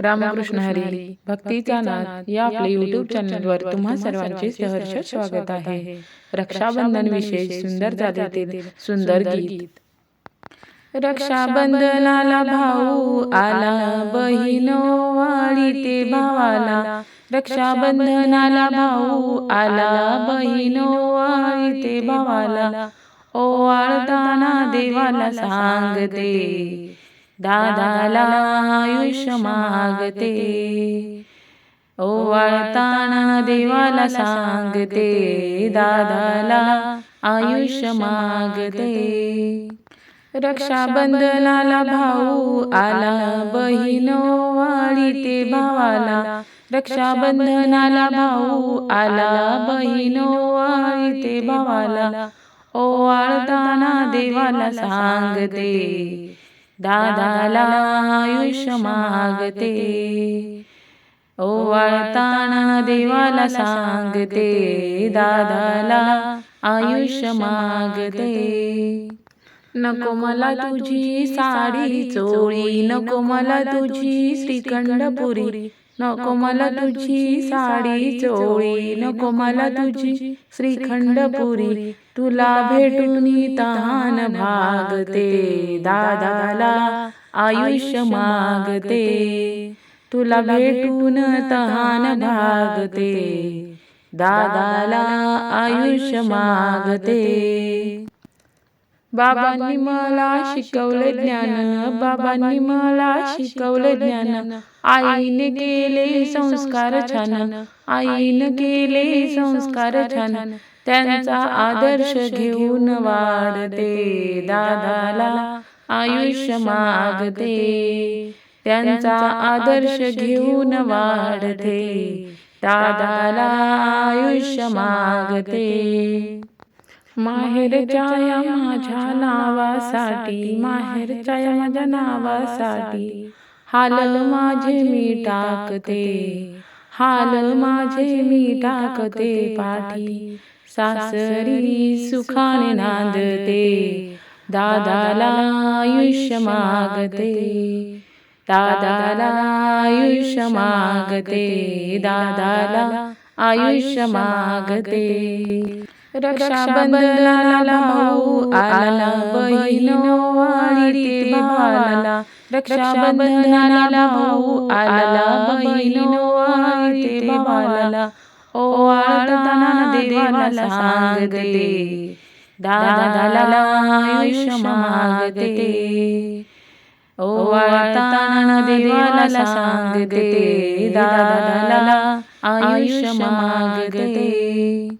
रामकृष्ण हरी भक्तीचा नाद. या आपल्या युट्यूब चॅनलवर तुम्हा सर्वांचे सहर्ष स्वागत आहे. रक्षाबंधन विशेष सुंदर जातीतील सुंदर गीत. रक्षाबंधनाला भाऊ आला बहिणो वाळी ते भावाला. रक्षाबंधनाला भाऊ आला बहिणो वाळी ते भावाला ओवाळताना देवाला सांगते. दादाला आयुष्य मागते ओवाळताना देवाला सांगते दादाला आयुष्य मागते रक्षाबंधनाला भाऊ आला बहीण वाळी ते भावाला. रक्षाबंधनाला भाऊ आला बहीण वाळी ते भावाला ओवाळताना देवाला सांगते दादाला आयुष्य मागते ओवाळताना देवाला सांगते दादाला आयुष्य मागते नको मला तुझी साडी चोळी नको मला तुझी श्रीखंडपुरी। नको मला तुझी साडी चोळी नको मला तुझी श्रीखंडपुरी तुला भेटून तहान भागते. दादाला आयुष्य मागते. तुला भेटून तहान भागते. दादाला आयुष्य मागते. बाबांनी मला शिकवले ज्ञान बाबांनी मला शिकवले ज्ञान. आईने केले संस्कार छान आईने केले संस्कार छान. त्यांचा आदर्श घेऊन वाढते दादाला आयुष्य मागते. त्यांचा आदर्श घेऊन वाढते दादाला आयुष्य मागते. माहेरच्या या माझ्या नावासाठी माहेरच्या या माझ्या नावासाठी. हाल माझे मी टाकते. हाल माझे मी टाकते पाठी. सासरी सुखाने नांदते. दादाला आयुष्य मागते. दादाला आयुष्य मागते. दादाला आयुष्य मागते. रक्षाबंधनाला भाऊ आला बहिणो वाळी ते भावाला. रक्षाबंधनाला भाऊ आला बहिणो वाळी ते भावाला ओवाळताना देवाला सांगते दादाला आयुष्य मागते. ओवाळताना देवाला सांगते दादाला आयुष्य मागते.